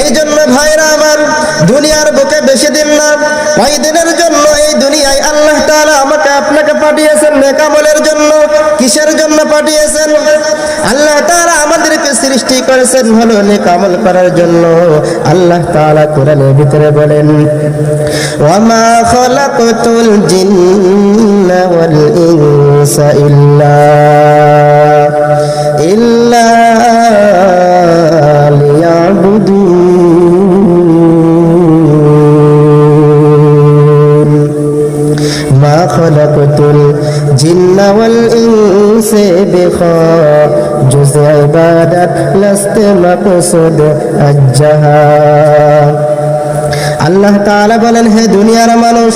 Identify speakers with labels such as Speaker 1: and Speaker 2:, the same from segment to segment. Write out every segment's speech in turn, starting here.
Speaker 1: এই জন্য ভাইরা আমার দুনিয়ার বুকে বেশি দিন না কয় দিনের জন্য এই দুনিয়ায় আল্লাহ তাআলা আমাকে আপনাকে পাঠিয়েছেন নেকামলের জন্য, কিসের জন্য পাঠিয়েছেন? আল্লাহ তাআলা আমাদেরকে সৃষ্টি করেছেন ভালো নেকামল করার জন্য। আল্লাহ তাআলা কোরআনের ভিতরে বলেন, ওয়ামা খলাকতুল জিন্না ওয়াল ইনসা ইল্লা। ما خلقت الجن والإنس بخاجز عبادت لست مقصود الجهاد আল্লাহ তাআলা বলেন হে দুনিয়ার মানুষ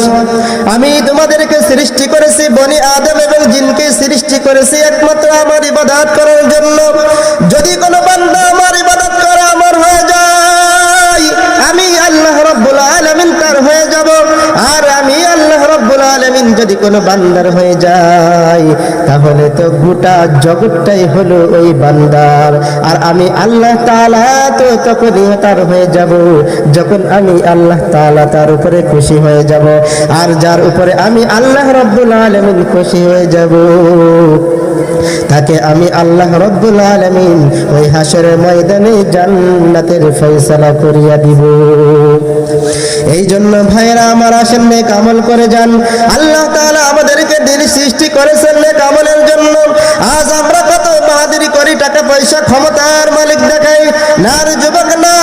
Speaker 1: আমি তোমাদেরকে সৃষ্টি করেছি বনি আদম এবং জিনকে সৃষ্টি করেছি একমাত্র আমার ইবাদত যদি কোনো বান্দার হয়ে যায়, তাহলে তো গোটা জগৎটাই হলো ওই বান্দার। আর আমি আল্লাহ তাআলা তো তখনই তার হয়ে যাব, যখন আমি আল্লাহ তাআলা তার উপরে খুশি হয়ে যাব। আর যার উপরে আমি আল্লাহ রব্বুল আলমিন খুশি হয়ে যাব, তাকে আমি আল্লাহ রব্বুল আলামিন ওই হাসরের ময়দানে জান্নাতের ফয়সালা করিয়া দিব। এই জন্য ভাইরা আমার আসেন নেক আমল করে যান। আল্লাহ তাআলা আমাদেরকে দিন সৃষ্টি করেছেন নেক আমলের জন্য। আজ আমরা কত বাহাদুরি করি, টাকা পয়সা, ক্ষমতার মালিক দেখাই নার যুবক না,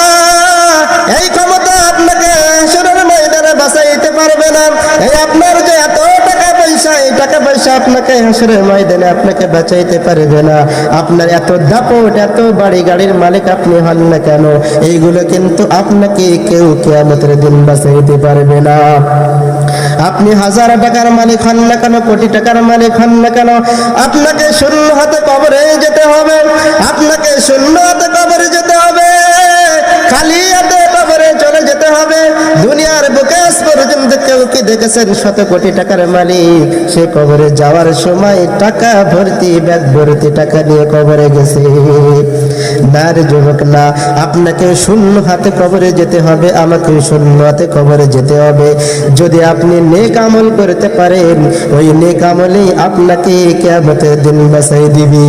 Speaker 1: এই ক্ষমতা আপনাকে আসরের ময়দানে বাঁচাইতে পারবে না। এই আপনার যে টাকা পয়সা আপনাকে হাসরের ময়দানে আপনাকে বাঁচাইতে পারবে না। আপনার এত দাপট, এত বাড়ি গাড়ির মালিক আপনি হন না কেন? এইগুলো কিন্তু আপনাকে কেউ কেয়ামতের দিন বাঁচাইতে পারবে না। আপনি হাজার টাকার মালিক হন না কেন? কোটি টাকার মালিক হন না কেন? আপনাকে শূন্য হাতে কবরে যেতে হবে। আপনাকে শূন্য হাতে শত কোটি টাকার মালিক? সে কবরে যাওয়ার সময় টাকা ভর্তি, ব্যাগ টাকা না রে যুবক, না, আপনাকে শূন্য হাতে কবরে যেতে হবে, আমাকে শূন্য হাতে কবরে যেতে হবে। যদি আপনি নেক আমল করতে পারেন, ওই নেক আমলেই আপনাকে কেমতের দিন বাসাই দিবি।